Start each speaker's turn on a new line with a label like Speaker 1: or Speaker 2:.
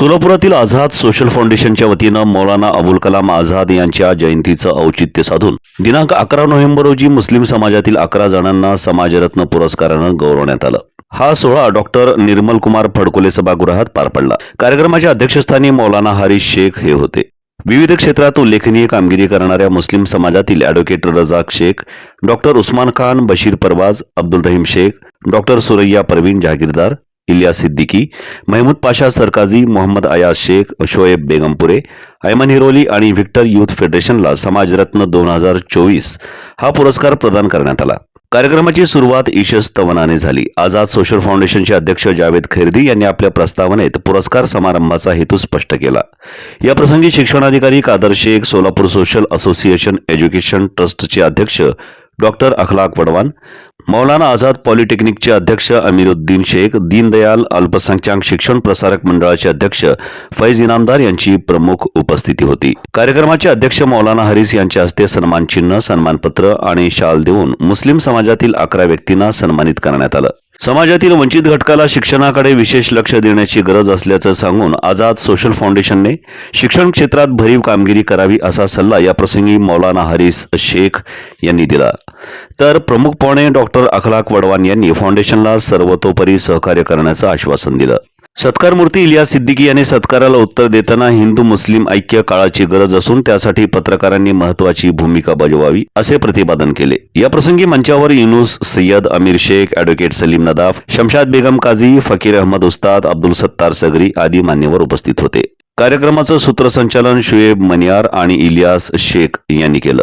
Speaker 1: सोलापुरातील Azad social फाउंडेशनच्या वतीनं मौलाना अबुल कलाम आझाद यांच्या जयंतीचं औचित्य साधून दिनांक अकरा नोव्हेंबर रोजी मुस्लिम समाजातील अकरा जणांना समाजरत्न पुरस्कारानं गौरवण्यात आलं. हा सोहळा डॉक्टर निर्मल कुमार फडकोले सभागृहात पार पडला. कार्यक्रमाच्या अध्यक्षस्थानी मौलाना हरीश शेख हे होते. विविध क्षेत्रात उल्लेखनीय कामगिरी करणाऱ्या मुस्लिम समाजातील advocate Razak Shaikh doctor Usman Khan Bashir Parvaz Abdul Rahim Shaikh doctor Suraiya Parveen Jahagirdar Iliya Siddiqui Mahmood Pasha सरकाजी Mohammed Ayaz Shaikh Shoaib Begampure Ayman Hiroli आणि व्हिक्टर युथ फेडरेशनला समाजरत्न दोन हजार चोवीस हा पुरस्कार प्रदान करण्यात आला. कार्यक्रमाची सुरुवात ईशस्तवनाने झाली. आझाद सोशल फाउंडेशनचे अध्यक्ष जावेद खैरदी यांनी आपल्या प्रस्तावनेत पुरस्कार समारंभाचा हेतू स्पष्ट केला. या प्रसंगी शिक्षणाधिकारी Kadar Shaikh Solapur social association education ट्रस्टचे अध्यक्ष डॉक्टर अखलाक पडवान मौलाना आझाद पॉलिटेक्निकचे अध्यक्ष अमीरुद्दीन शेख दीनदयाल अल्पसंख्याक शिक्षण प्रसारक मंडळाचे अध्यक्ष फैज इनामदार यांची प्रमुख उपस्थिती होती. कार्यक्रमाचे अध्यक्ष मौलाना हरीस यांच्या हस्ते सन्मान चिन्ह सन्मानपत्र आणि शाल देऊन मुस्लिम समाजातील अकरा व्यक्तींना सन्मानित करण्यात आलं. समाजातील वंचित घटकाला शिक्षणाकडे विशेष लक्ष देण्याची गरज असल्याचं सांगून आझाद सोशल फाउंडेशनने शिक्षण क्षेत्रात भरीव कामगिरी करावी असा सल्ला याप्रसंगी मौलाना हरीस शेख यांनी दिला. तर प्रमुखपणे डॉक्टर अखलाक वडवान यांनी फाउंडेशनला सर्वतोपरी सहकार्य करण्याचं आश्वासन दिलं. सत्कार मूर्ती इलियास सिद्दीकी यांनी सत्काराला उत्तर देताना हिंदू मुस्लिम ऐक्य काळाची गरज असून त्यासाठी पत्रकारांनी महत्वाची भूमिका बजवावी असे प्रतिपादन केले. या प्रसंगी मंचावर युनुस सय्यद अमीर शेख अॅडव्होकेट सलीम नदाफ शमशाद बेगम काझी फकीर अहमद उस्ताद अब्दुल सत्तार सगरी आदी मान्यवर उपस्थित होते. कार्यक्रमाचं सूत्रसंचालन शुएब मनियार आणि इलियास शेख यांनी केलं.